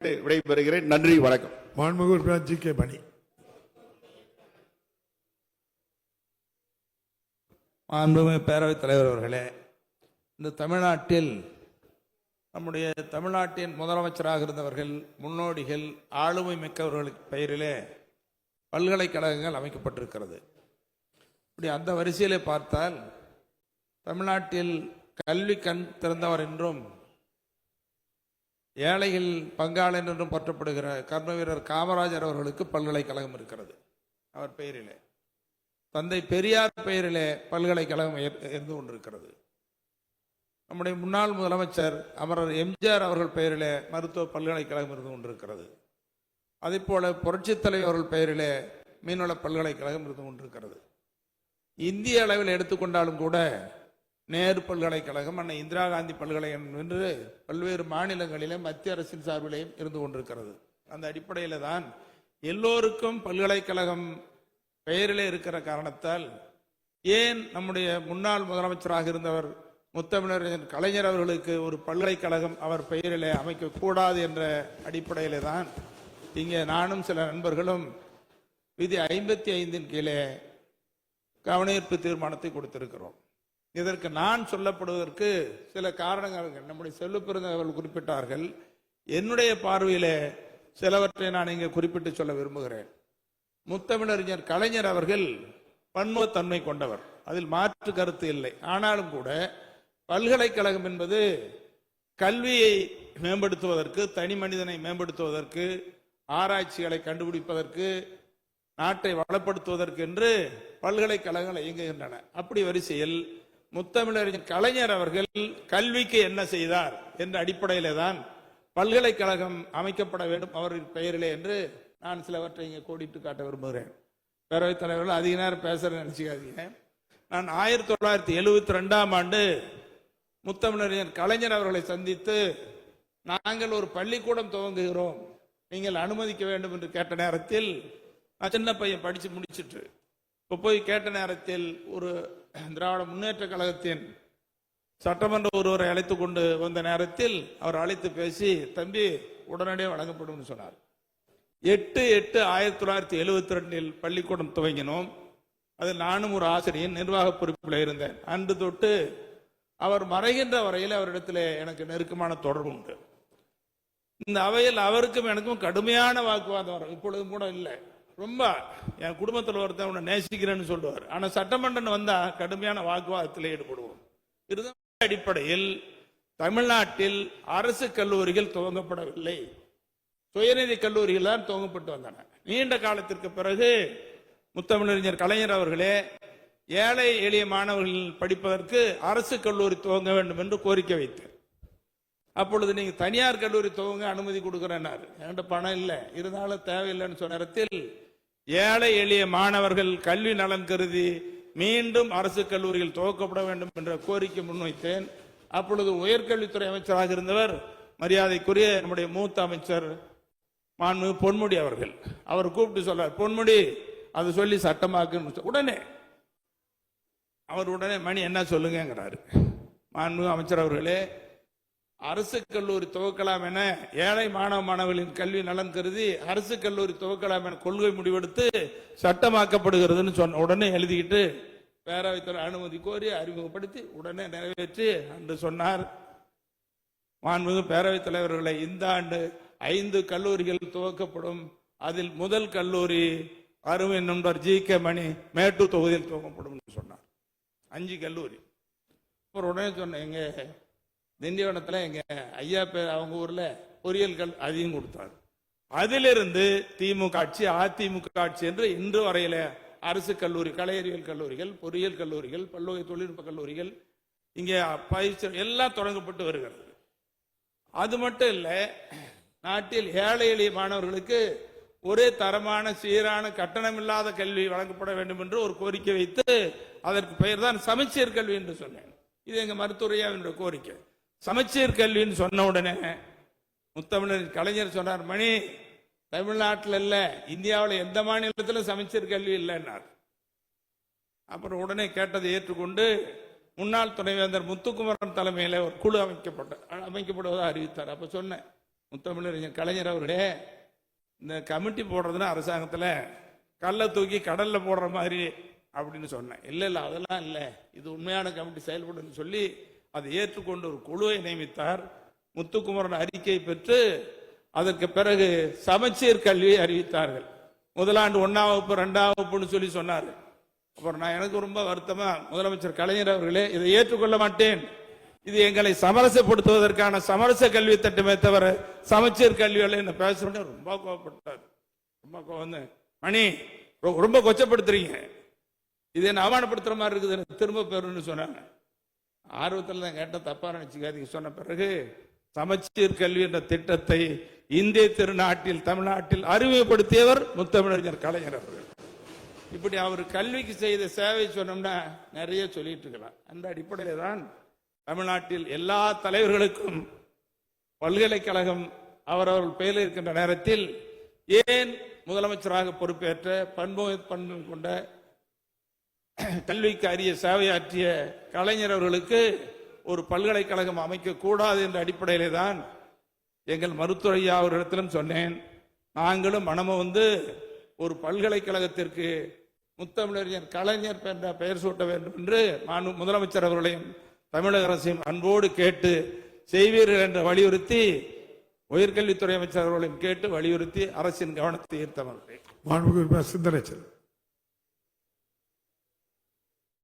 விடைபெறுகிறேன். நன்றி வணக்கம். மாண்புமிகு உறுப்பினர் ஜி கே மணி. மாண்புமிகு பேரவைத் தலைவர் அவர்களே இந்த தமிழ்நாட்டில் நம்முடைய தமிழ்நாட்டின் முதலமைச்சராக இருந்தவர்கள் முன்னோடிகள் ஆளுமை மிக்கவர்களுக்கு பெயரிலே பல்கலைக்கழகங்கள் அமைக்கப்பட்டிருக்கிறது. இப்படி அந்த வரிசையிலே பார்த்தால் தமிழ்நாட்டில் கல்வி கண் திறந்தவர் என்றும் ஏழைகள் பங்காளன் என்றும் போற்றப்படுகிற கர்ம வீரர் காமராஜர் அவர்களுக்கு பல்கலைக்கழகம் இருக்கிறது. அவர் பெயரிலே. தந்தை பெரியார் பெயரிலே பல்கலைக்கழகம் இருந்து கொண்டிருக்கிறது நம்முடைய முன்னாள் முதலமைச்சர் அமரர் எம்ஜிஆர் அவர்கள் பெயரிலே மருத்துவ பல்கலைக்கழகம் இருந்து கொண்டிருக்கிறது அதே போல புரட்சித்தலைவர் அவர்கள் பெயரிலே மீன்வள பல்கலைக்கழகம் இருந்து கொண்டிருக்கிறது இந்திய அளவில் எடுத்துக்கொண்டாலும் கூட நேரு பல்கலைக்கழகம் அன்னை இந்திரா காந்தி பல்கலைக்கழகம் என்று பல்வேறு மாநிலங்களிலும் மத்திய அரசின் சார்பிலேயும் இருந்து கொண்டிருக்கிறது. அந்த அடிப்படையில் தான் எல்லோருக்கும் பல்கலைக்கழகம் பெயரிலே இருக்கிற காரணத்தால் ஏன் நம்முடைய முன்னாள் முதலமைச்சராக இருந்தவர் முத்தமிழர் கலைஞர் அவர்களுக்கு ஒரு பல்கலைக்கழகம் அவர் பெயரிலே அமைக்கக்கூடாது என்ற அடிப்படையிலே தான் இங்கே நானும் சில நண்பர்களும் விதி ஐம்பத்தி ஐந்தின் கீழே கவனீர்ப்பு தீர்மானத்தை கொடுத்திருக்கிறோம். இதற்கு நான் சொல்லப்படுவதற்கு சில காரணங்கள் இருக்கு. நம்முடைய செல்வ குறிப்பிட்டார்கள். என்னுடைய பார்வையிலே சிலவற்றை நான் இங்கே குறிப்பிட்டு சொல்ல விரும்புகிறேன். முத்தமிழறிஞர் கலைஞர் அவர்கள் பன்முகத்தன்மை கொண்டவர். அதில் மாற்று கருத்து இல்லை. ஆனாலும் கூட பல்கலைக்கழகம் என்பது கல்வியை மேம்படுத்துவதற்கு தனி மனிதனை மேம்படுத்துவதற்கு ஆராய்ச்சிகளை கண்டுபிடிப்பதற்கு நாட்டை வளப்படுத்துவதற்கு என்று பல்கலைக்கழகங்கள் இயங்குகின்றன. அப்படி வரிசையில் முத்தமிழறிஞர் கலைஞர் அவர்கள் கல்விக்கு என்ன செய்தார் என்ற அடிப்படையிலே தான் பல்கலைக்கழகம் அமைக்கப்பட வேண்டும் அவரின் பெயரிலே என்று நான் சிலவற்றை இங்கே கோடிட்டு காட்ட விரும்புகிறேன். பேரவைத் தலைவர்கள் அதிக நேரம் பேசுறேன்னு நினைச்சுக்காதீங்க. நான் ஆயிரத்தி தொள்ளாயிரத்தி எழுபத்தி ரெண்டாம் ஆண்டு முத்தமிழறிஞர் கலைஞர் அவர்களை சந்தித்து நாங்கள் ஒரு பள்ளிக்கூடம் துவங்குகிறோம் நீங்கள் அனுமதிக்க வேண்டும் என்று கேட்ட நேரத்தில் நான் சின்ன பையன் படித்து முடிச்சிட்டு இப்போ போய் கேட்ட நேரத்தில் ஒரு திராவிட முன்னேற்ற கழகத்தின் சட்டமன்ற ஒருவரை அழைத்து கொண்டு வந்த நேரத்தில் அவர் அழைத்து பேசி தம்பி உடனடியாக வழங்கப்படும் சொன்னார். எட்டு எட்டு ஆயிரத்தி தொள்ளாயிரத்தி எழுபத்தி ரெண்டில் பள்ளிக்கூடம் துவங்கினோம். அதில் நானும் ஒரு ஆசிரியர் நிர்வாக பொறுப்பில் இருந்தேன். அன்று தொட்டு அவர் மறைகின்ற வரையில் அவரிடத்தில் எனக்கு நெருக்கமான தொடர்பு உண்டு. இந்த அவையில் அவருக்கும் எனக்கும் கடுமையான வாக்குவாதம் வரும். இப்பொழுதும் கூட இல்லை. ரொம்ப என் குடும்பத்தில் ஒருத்தன் உன்னை நேசிக்கிறேன்னு சொல்லுவார். ஆனால் சட்டமன்றம் வந்தால் கடுமையான வாக்குவாதத்தில் ஈடுபடுவோம். இதுதான் அடிப்படையில் தமிழ்நாட்டில் அரசு கல்லூரிகள் துவங்கப்படவில்லை. சுயநிதி கல்லூரிகள் தான் துவங்கப்பட்டு வந்தன. நீண்ட காலத்திற்கு பிறகு முத்தமிழறிஞர் கலைஞர் அவர்களே ஏழை எளிய மாணவர்கள் படிப்பதற்கு அரசு கல்லூரி துவங்க வேண்டும் என்று கோரிக்கை வைத்தார். அப்பொழுது நீங்க தனியார் கல்லூரி துவங்க அனுமதி கொடுக்கிறேன்னாரு. என்கிட்ட பணம் இல்லை. இருந்தாலும் தேவையில்லைன்னு சொன்ன நேரத்தில் ஏழை எளிய மாணவர்கள் கல்வி நலன் கருதி மீண்டும் அரசு கல்லூரிகள் துவக்கப்பட வேண்டும் என்ற கோரிக்கை முன்வைத்தேன். அப்பொழுது உயர்கல்வித்துறை அமைச்சராக இருந்தவர் மரியாதைக்குரிய நம்முடைய மூத்த அமைச்சர் மாண்பு பொன்முடி அவர்கள். அவர் கூப்பிட்டு சொல்றார் பொன்முடி அது சொல்லி சட்டமாக்குன்னு உடனே அவர் உடனே மணி என்ன சொல்லுங்கிறாரு மாண்பு அமைச்சர் அவர்களே அரசு கல்லூரி துவக்கலாம் என ஏழை மாணவ மாணவர்களின் கல்வி நலன் கருதி அரசு கல்லூரி துவக்கலாம் என கொள்கை முடிவெடுத்து சட்டமாக்கப்படுகிறதுன்னு சொன்ன உடனே எழுதிக்கிட்டு பேரவைத் தலைவர் அனுமதி கோரி அறிமுகப்படுத்தி உடனே நிறைவேற்றி அன்று சொன்னார். மாண்புமிகு பேரவைத் தலைவர்களை இந்த ஆண்டு ஐந்து கல்லூரிகள் துவக்கப்படும். அதில் முதல் கல்லூரி அருமை நண்பர் ஜி கே மணி மேட்டூர் தொகுதியில் துவக்கப்படும் சொன்னார். அஞ்சு கல்லூரி. அப்புறம் உடனே சொன்னேன் எங்க? திண்டிவனத்தில் எங்கள் ஐயா பேர் அவங்க ஊரில் பொரியல்கள் அதிகம் அதையும் கொடுத்தாரு. அதிலிருந்து திமுக ஆட்சி அதிமுக ஆட்சி என்று இன்று வரையில அரசு கல்லூரி கலை அறிவியல் கல்லூரிகள் பொறியியல் கல்லூரிகள் பல்வகை தொழில்நுட்ப கல்லூரிகள் இங்கே பயிற்சி எல்லாம் தொடங்கப்பட்டு வருகிறது. அது மட்டும் இல்லை நாட்டில் ஏழை எளிய மாணவர்களுக்கு ஒரே தரமான சீரான கட்டணமில்லாத கல்வி வழங்கப்பட வேண்டும் என்று ஒரு கோரிக்கை வைத்து அதற்கு பெயர் தான் சமச்சீர் கல்வி என்று சொன்னேன். இது எங்க மருத்துவரையாவினுடைய கோரிக்கை. சமச்சீர் கல்வின்னு சொன்ன உடனே முத்தமிழர் கலைஞர் சொன்னார் மணி தமிழ்நாட்டில் இல்லை இந்தியாவில் எந்த மாநிலத்தில் சமச்சீர் கல்வி இல்லைன்னார். அப்புறம் உடனே கேட்டதை ஏற்றுக்கொண்டு முன்னாள் துணைவேந்தர் முத்துக்குமரன் தலைமையில் ஒரு குழு அமைக்கப்பட்ட அமைக்கப்படுவதாக அறிவித்தார். அப்போ சொன்னேன் முத்தமிழறிஞர் கலைஞர் அவர்களே இந்த கமிட்டி போடுறதுன்னா அரசாங்கத்தில் கல்லை தூக்கி கடலில் போடுற மாதிரி அப்படின்னு சொன்னேன். இல்லை இல்லை அதெல்லாம் இல்லை. இது உண்மையான கமிட்டி செயல்படுன்னு சொல்லி அதை ஏற்றுக்கொண்டு ஒரு குழுவை நியமித்தார். முத்துக்குமரன் அறிக்கை பெற்று அதற்கு பிறகு சமச்சீர் கல்வியை அறிவித்தார்கள். முதலாண்டு ஒன்னாம் வகுப்பு ரெண்டாம் வகுப்புன்னு சொல்லி சொன்னார். அப்புறம் நான் எனக்கு ரொம்ப வருத்தமா முதலமைச்சர் கலைஞர் அவர்களே இதை ஏற்றுக்கொள்ள மாட்டேன். இது எங்களை சமரசப்படுத்துவதற்கான சமரச கல்வி திட்டமே தவிர சமச்சீர் கல்வி அல்ல என்ன பேசுறேன்னு ரொம்ப கோவப்பட்டார். ரொம்ப கோவம் மணி ரொம்ப கொச்சப்படுத்துறீங்க. இது என்ன அவமானப்படுத்துற மாதிரி இருக்குது திரும்ப பெறுன்னு சொன்னாங்க. ஆர்வத்தில் தான் கேட்ட தப்பாக நினச்சிக்காதீங்க. சொன்ன பிறகு சமச்சீர் கல்வி என்ற திட்டத்தை இந்திய திருநாட்டில் தமிழ்நாட்டில் அறிமுகப்படுத்தியவர் முத்தமிழறிஞர் கலைஞர் அவர்கள். இப்படி அவர் கல்விக்கு செய்த சேவை சொன்னோம்னா நிறைய சொல்லிட்டு இருக்கலாம். அந்த அடிப்படையில் தான் தமிழ்நாட்டில் எல்லா தலைவர்களுக்கும் பல்கலைக்கழகம் அவரவர்கள் பெயரில் இருக்கின்ற நேரத்தில் ஏன் முதலமைச்சராக பொறுப்பேற்ற பண்பு பண்பு கொண்ட கல்விக்கு அரிய சேவையாற்றிய கலைஞர் அவர்களுக்கு ஒரு பல்கலைக்கழகம் அமைக்க கூடாது என்ற அடிப்படையிலே தான் எங்கள் மருத்துவையா அவர்களிடத்திலும் சொன்னேன். நாங்களும் மனமும் வந்து ஒரு பல்கலைக்கழகத்திற்கு முத்தமிழறிஞர் கலைஞர் என்ற பெயர் சூட்ட வேண்டும் என்று மாண்பு முதலமைச்சர் அவர்களையும் தமிழக அரசையும் அன்போடு கேட்டு செய்வீர்கள் என்று வலியுறுத்தி உயர்கல்வித்துறை அமைச்சர் அவர்களையும் கேட்டு வலியுறுத்தி அரசின் கவனத்தை ஈர்த்தவர்கள். சிந்தனை உறுப்பினர்